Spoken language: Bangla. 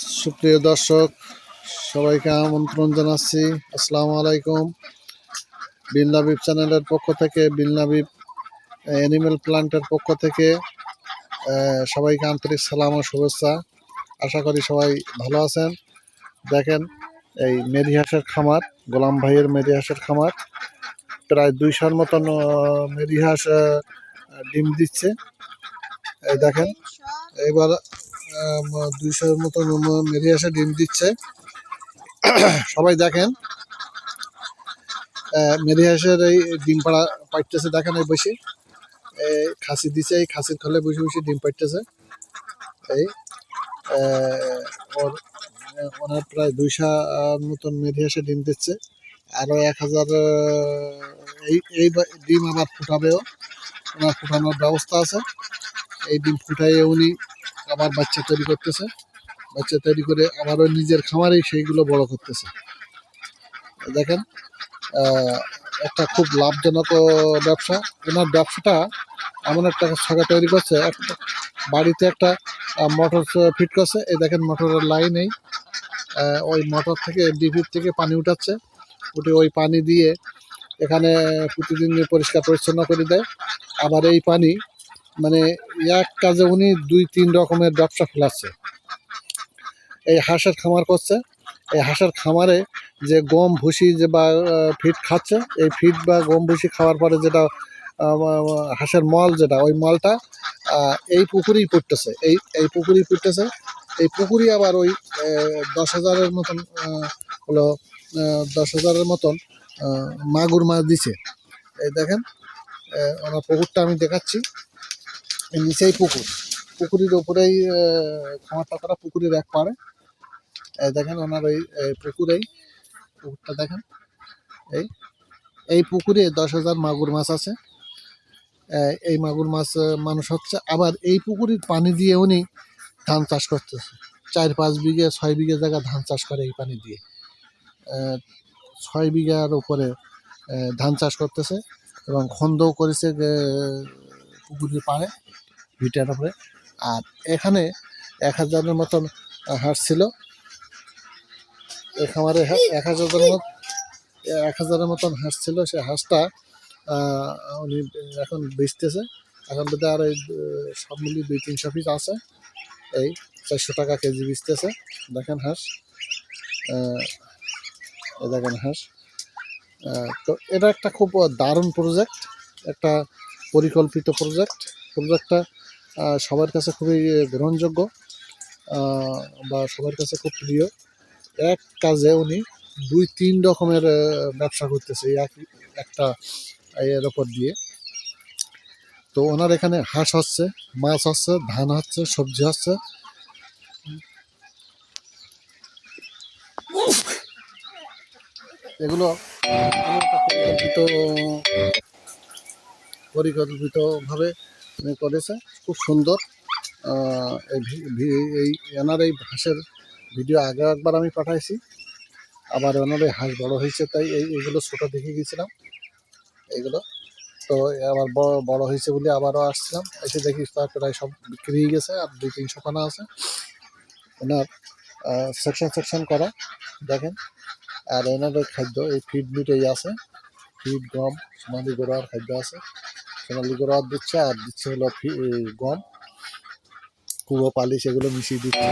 সুপ্রিয় দর্শক, সবাইকে আমন্ত্রণ জানাচ্ছি। আসসালামু আলাইকুম। বিলনাবিব চ্যানেলের পক্ষ থেকে বিলনাবিব অ্যানিমেল প্লান্টের পক্ষ থেকে সবাইকে আন্তরিক সালাম ও শুভেচ্ছা। আশা করি সবাই ভালো আছেন। দেখেন, এই মেরি হাঁসের খামার, গোলাম ভাইয়ের মেরি হাঁসের খামার। প্রায় দুইশোর মতন মেরি হাঁস ডিম দিচ্ছে। এই দেখেন এবার দুইশোর মতন মেরে হাঁসে ডিম দিচ্ছে। সবাই দেখেন। মেরি হাঁসের এই ডিম পাড়া পাইতেছে দেখেন এই বসে। এই খাসি দিছে, এই খাসির খলে বসে বসে ডিম পাইতেছে এই ওর ওনার প্রায় দুইশো মতন মেরি হাঁসে ডিম দিচ্ছে। আরও এক হাজার এই এই ডিম আবার ফুটাবেও। ওনার ফুটানোর ব্যবস্থা আছে। এই ডিম ফুটাইয়ে উনি আবার বাচ্চা তৈরি করতেছে। বাচ্চা তৈরি করে আবারও নিজের খামারেই সেইগুলো বড় করতেছে। দেখেন একটা খুব লাভজনক ব্যবসা। ওনার ব্যবসাটা এমন একটা ছকা তৈরি করছে বাড়িতে একটা মোটর ফিট করছে। এই দেখেন, মোটরের লাইন এই ওই মোটর থেকে ডিপির থেকে পানি উঠাচ্ছে। উঠে ওই পানি দিয়ে এখানে প্রতিদিন পরিষ্কার পরিচ্ছন্ন করে দেয়। আবার এই পানি মানে এক কাজে উনি দুই, তিন রকমের ব্যবসা ফেলাচ্ছে এই হাঁসের খামার করছে। এই হাঁসের খামারে যে গম, ভুসি যে বা ফিড খাচ্ছে, এই ফিড বা গম, ভুসি খাওয়ার পরে যেটা হাঁসের মল যেটা, ওই মলটা এই পুকুরেই পড়তেছে এই এই পুকুরেই পড়তেছে এই পুকুরি আবার ওই দশ হাজারের মতন হলো দশ হাজারের মতন মাগুর মাছ দিছে। এই দেখেন ওনার পুকুরটা আমি দেখাচ্ছি। নিচেই পুকুর। পুকুরের ওপরেই খামারটা করা পুকুরের এক এই দেখেন ওনার ওই পুকুরেই পুকুরটা দেখেন। এই এই পুকুরে দশ হাজার মাগুর মাছ আছে। এই মাগুর মাছ মানুষ হচ্ছে, আবার এই পুকুরের পানি দিয়ে উনি ধান চাষ করতেছে। চার, পাঁচ বিঘে, ছয় বিঘে জায়গা ধান চাষ করে এই পানি দিয়ে। ছয় বিঘার উপরে ধান চাষ করতেছে এবং খন্দও করেছে পুকুরের পাড়ে ভিটার উপরে। আর এখানে এক হাজারের মতন হাঁস ছিল। খামারে হা- এক হাজারের মত, এক হাজারের মতন হাঁস ছিল। সে হাঁসটা উনি এখন বেচতেছে। এখন বোধ আর ওই সব মিলিয়ে দুই তিনশো পিস আছে। এই চারশো টাকা কেজি বেচতেছে। দেখেন হাঁস। দেখেন হাঁস। তো এটা একটা খুব দারুণ প্রজেক্ট একটা পরিকল্পিত প্রজেক্ট প্রজেক্টটা সবার কাছে খুবই গ্রহণযোগ্য বা সবার কাছে খুব প্রিয়। এক কাজে উনি দুই, তিন রকমের ব্যবসা করতেছে এই এক, একটা এর ওপর দিয়ে। তো ওনার এখানে হাঁস হচ্ছে, মাছ হচ্ছে, ধান হচ্ছে, সবজি হচ্ছে। এগুলো পরিকল্পিতভাবে করেছে। খুব সুন্দর। এই এনার এই হাঁসের ভিডিও আগে একবার আমি পাঠাইছি। আবার ওনার এই হাঁস বড় হয়েছে, তাই এই, এইগুলো ছোটো দেখে গেছিলাম এইগুলো। তো আবার বড় বড় হয়েছে বলে আবারও আসছিলাম। এসে দেখি তার প্রায় সব বিক্রি হয়ে গেছে আর দুই তিনশো খানা আছে। ওনার সেকশন সেকশন করা। দেখেন। আর ওই খাদ্য, এই ফিড মিট এই আছে। ফিড গম, সোনালি গোড়ার খাদ্য আছে। সোনালি গুঁড়ো আর দিচ্ছে আর দিচ্ছে হলো গম। কুয়ো পালিশ এগুলো মিশিয়ে দিচ্ছে।